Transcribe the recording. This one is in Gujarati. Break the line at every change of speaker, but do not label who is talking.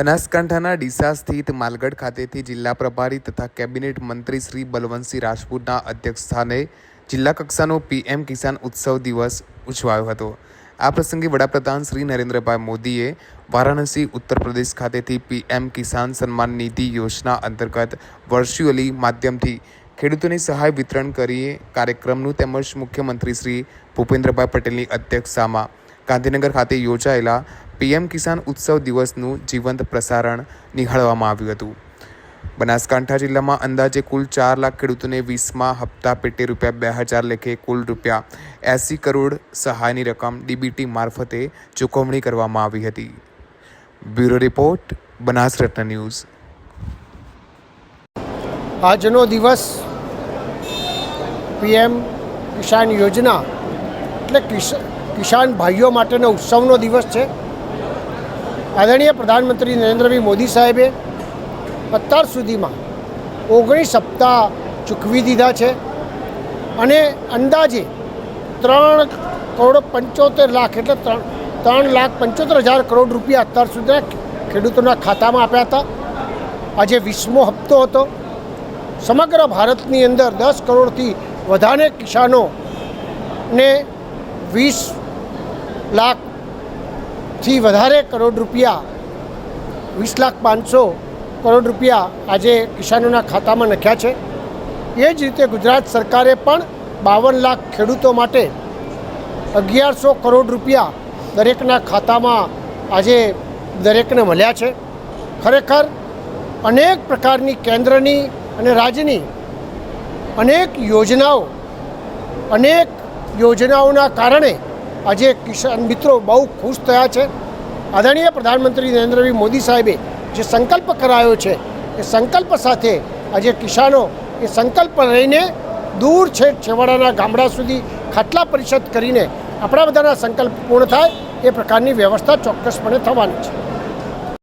બનાસકાંઠાના ડીસા સ્થિત માલગઢ ખાતેથી જિલ્લા પ્રભારી તથા કેબિનેટ મંત્રી શ્રી બલવંતસિંહ રાજપૂતના અધ્યક્ષસ્થાને જિલ્લા કક્ષાનો પીએમ કિસાન ઉત્સવ દિવસ ઉજવાયો હતો. આ પ્રસંગે વડાપ્રધાન શ્રી નરેન્દ્રભાઈ મોદીએ વારાણસી ઉત્તર પ્રદેશ ખાતેથી પીએમ કિસાન સન્માન નિધિ યોજના અંતર્ગત વર્ચ્યુઅલી માધ્યમથી ખેડૂતોને સહાય વિતરણ કરીએ કાર્યક્રમનું તેમજ મુખ્યમંત્રી શ્રી ભૂપેન્દ્રભાઈ પટેલની અધ્યક્ષતામાં ગાંધીનગર ખાતે યોજાયેલા પીએમ કિસાન ઉત્સવ દિવસનું જીવંત પ્રસારણ નિહાળવામાં આવ્યું હતું. બનાસકાંઠા જિલ્લામાં અંદાજે કુલ ચાર લાખ ખેડૂતોને વીસમાં હપ્તા પેટે રૂપિયા બે હજાર લેખે કુલ રૂપિયા એંસી કરોડ સહાયની રકમ ડીબીટી મારફતે ચૂકવણી કરવામાં આવી હતી. બ્યુરો રિપોર્ટ બનાસ રત્ન ન્યૂઝ.
આજનો દિવસ પીએમ કિસાન યોજના એટલે કિસ- કિસાન ભાઈઓ માટેનો ઉત્સવનો દિવસ છે. આદરણીય પ્રધાનમંત્રી નરેન્દ્રભાઈ મોદી સાહેબે અત્યાર સુધીમાં ઓગણીસ હપ્તા ચૂકવી દીધા છે અને અંદાજે ત્રણ કરોડ પંચોતેર લાખ એટલે ત્રણ લાખ પંચોતેર હજાર કરોડ રૂપિયા અત્યાર સુધીના ખેડૂતોના ખાતામાં આપ્યા હતા. આજે વીસમો હપ્તો હતો. સમગ્ર ભારતની અંદર દસ કરોડથી વધારે કિસાનોને વીસ લાખથી વધારે કરોડ રૂપિયા, વીસ લાખ પાંચસો કરોડ રૂપિયા આજે કિસાનોના ખાતામાં નાખ્યા છે. એ જ રીતે ગુજરાત સરકારે પણ બાવન લાખ ખેડૂતો માટે અગિયારસો કરોડ રૂપિયા દરેકના ખાતામાં આજે દરેકને મળ્યા છે. ખરેખર અનેક પ્રકારની કેન્દ્રની અને રાજ્યની અનેક યોજનાઓ, અનેક યોજનાઓના કારણે આજે કિસાન મિત્રો બહુ ખુશ થયા છે. આદરણીય પ્રધાનમંત્રી નરેન્દ્રભાઈ મોદી સાહેબે જે સંકલ્પ કરાયો છે, એ સંકલ્પ સાથે આજે કિસાનો એ સંકલ્પ લઈને દૂર છે છેવાડાના ગામડા સુધી ખાટલા પરિષદ કરીને આપણા બધાના સંકલ્પ પૂર્ણ થાય, એ પ્રકારની વ્યવસ્થા ચોક્કસપણે થવાની છે.